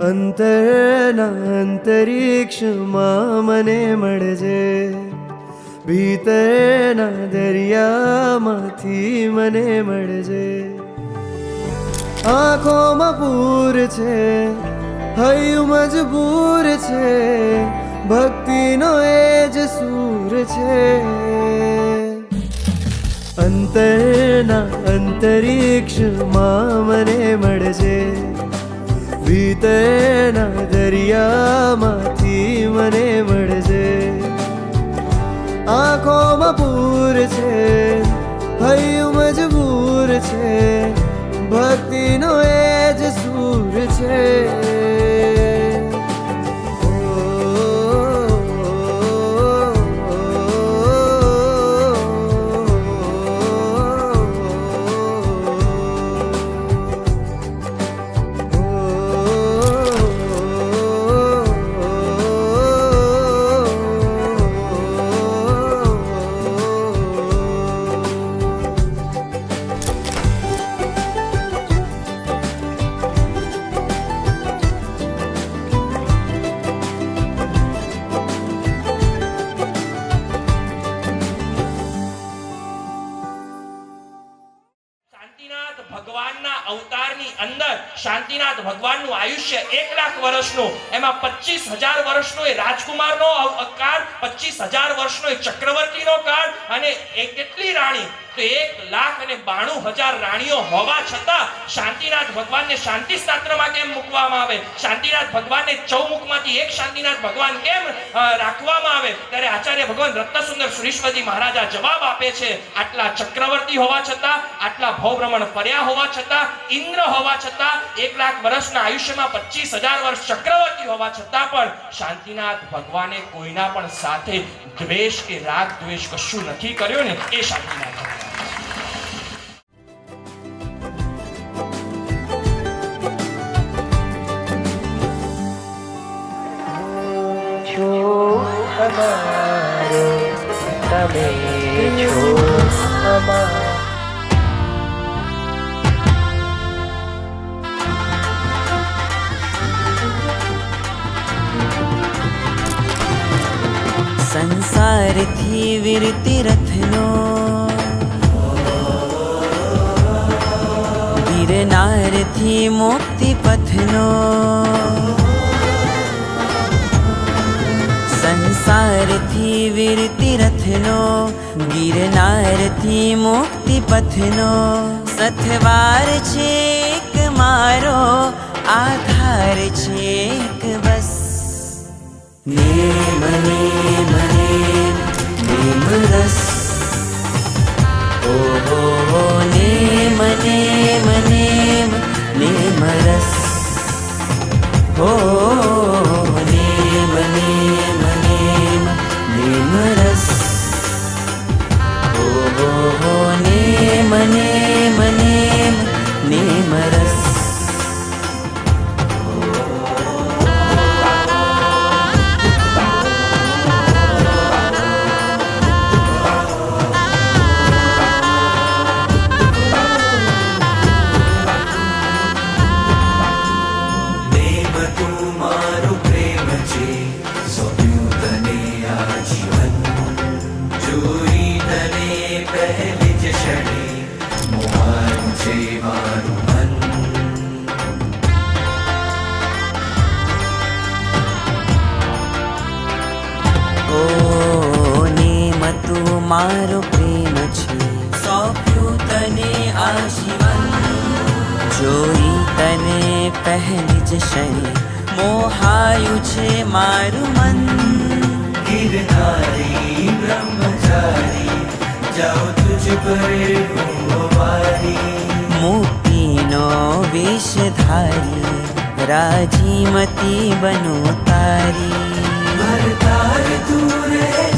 અંતરના અંતરિક્ષમાં મને મળજે. ભીતરના દરિયામાંથી મને મળજે. આંખોમાં પૂર છે, હૈયું મજબૂર છે, ભક્તિનો એ જ સૂર છે. અંતરના અંતરિક્ષમાં મને મળજે ભીતરના દરિયામાંથી મને મળજે આંખોમાં પૂર છે. અવતારની અંદર શાંતિનાથ ભગવાનનું આયુષ્ય એક લાખ વર્ષનું, એમાં પચીસ હજાર વર્ષનો એ રાજકુમારનો કાળ પચીસ હજાર વર્ષનો એ ચક્રવર્તીનો કાળ અને એ કેટલી રાણી? તો એક લાખ અને બાણું હજાર રાણીઓ હોવા છતાં શાંતિનાથ ભગવાનને શાંતિ શાસ્ત્રમાં કેમ મૂકવામાં આવે? શાંતિનાથ ભગવાનને ચૌમુખમાંથી એક શાંતિનાથ ભગવાન કેમ રાખવામાં આવે? ત્યારે આચાર્ય ભગવાન રત્નસુંદર સુરેશ્વરજી મહારાજા જવાબ આપે છે, આટલા ચક્રવર્તી હોવા છતાં, આટલા ભવભ્રમણ ફર્યા હોવા છતાં, ઇન્દ્ર હોવા છતાં, એક લાખ વર્ષના આયુષ્યમાં પચીસ હજાર વર્ષ ચક્રવર્તી હોવા છતાં પણ શાંતિનાથ ભગવાને કોઈના પણ સાથે દ્વેષ કે રાગ દ્વેષ કશું નથી કર્યો ને એ શાંતિનાથ ભગવાન અમારો તમે છો અમારો સંસારથી વિરતિ રથનો. ગિરનારથી મુક્તિ પથનો. સંસારથી વીરતી રથનો ગિરનારથી મુક્તિ પથનો સથવાર છે એક મારો આધાર છે એક બસ નેમ મારો પ્રેમ છે. સોંપ્યું તને આજીવન. જોઈ તને પહેલી જ ક્ષણે. મોહાયું છે મારું મન. ગિરનારી બ્રહ્મચારી જાઓ તુજ પર મુક્તિનો વેશ રાજીમતી બનો તારી. ભરતાર તું રહેજે